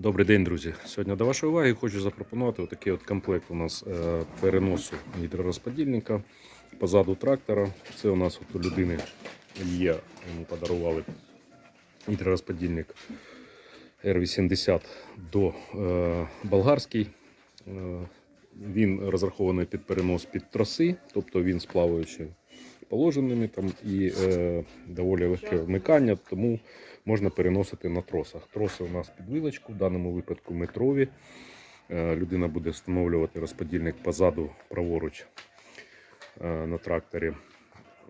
Добрий день, друзі. Сьогодні до вашої уваги хочу запропонувати отакий от комплект у нас е, переносу гідророзподільника позаду трактора. Це у нас от у людини є, йому подарували гідророзподільник R80 до е, болгарський. Е, він розрахований під перенос під троси, тобто він з плаваючими положеними там, і е, доволі легке вмикання, тому можна переносити на тросах. Троси у нас під вилочку, в даному випадку метрові. Е, людина буде встановлювати розподільник позаду праворуч е, на тракторі.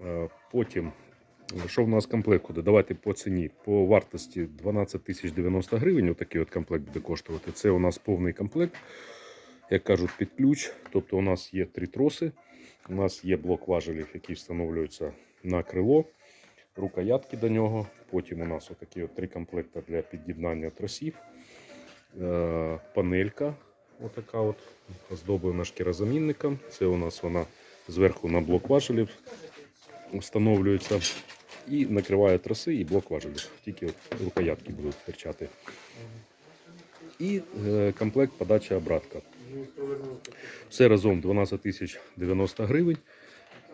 Е, потім, що в нас комплект буде? Давайте по ціні. По вартості 12 тисяч 90 гривень. Отакий от комплект буде коштувати. Це у нас повний комплект як кажуть, під ключ. Тобто у нас є три троси, у нас є блок важелів, який встановлюється на крило, рукоятки до нього. Потім у нас отакі от три комплекти для під'єднання тросів, е, панелька, отака от, оздоблена шкірозамінником. Це у нас вона зверху на блок важелів встановлюється. І накриває троси і блок важелів. Тільки от рукоятки будуть стирчати. І е, комплект подача обратка. Все разом 12 тисяч 90 гривень.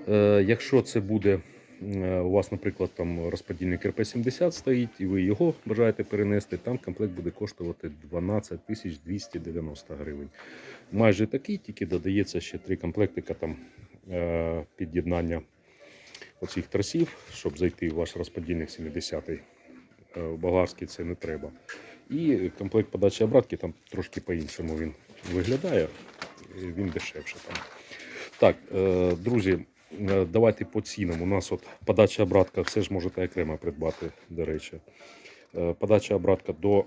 Е, якщо це буде е, у вас, наприклад, там розподільник РП-70 стоїть, і ви його бажаєте перенести, там комплект буде коштувати 12 тисяч 290 гривень. Майже такий, тільки додається ще три комплектика там е, під'єднання оцих тросів, щоб зайти в ваш розподільник 70-й. Е, В болгарський це не треба. І комплект подачі обратки там трошки по-іншому він виглядає, він дешевше там. Так, е, друзі, е, давайте по цінам. У нас от подача обратка, все ж можете окремо придбати, до речі. Е, Подача обратка до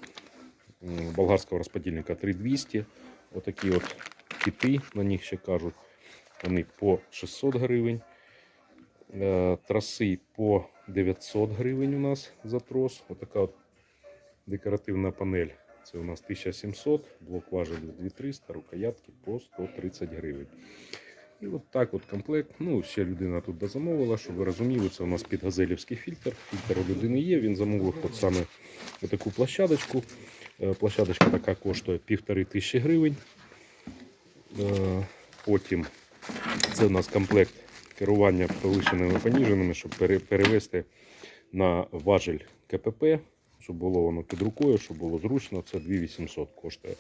болгарського розподільника 3200. Отакі от кити, на них ще кажуть. Вони по 600 гривень. Траси по 900 гривень у нас за трос. Отака от декоративна панель. Це у нас 1700, блок важелів 2300, рукоятки по 130 гривень. І от так от комплект. Ну, ще людина тут дозамовила, щоб ви розуміли, це у нас підгазелівський фільтр. Фільтр у людини є, він замовив от саме таку площадочку. Е, Площадочка така коштує півтори тисячі гривень. Е, Потім це у нас комплект керування повишеними поніженими, щоб пере- перевести на важель КПП, щоб було воно під рукою, щоб було зручно. Це 2800 коштує.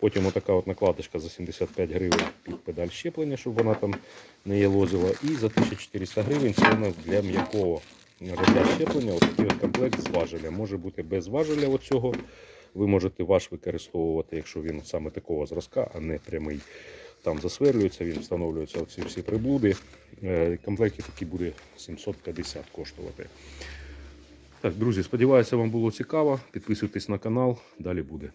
Потім отака от накладочка за 75 гривень під педаль щеплення, щоб вона там не єлозила. І за 1400 гривень це у нас для м'якого щеплення. Отакий от комплект з важеля. Може бути без важеля оцього. Ви можете ваш використовувати, якщо він саме такого зразка, а не прямий. Там засверлюється, він встановлюється оці всі приблуди. Е, Комплект такий буде 750 коштувати. Так, друзі, сподіваюся, вам було цікаво. Підписуйтесь на канал, далі буде.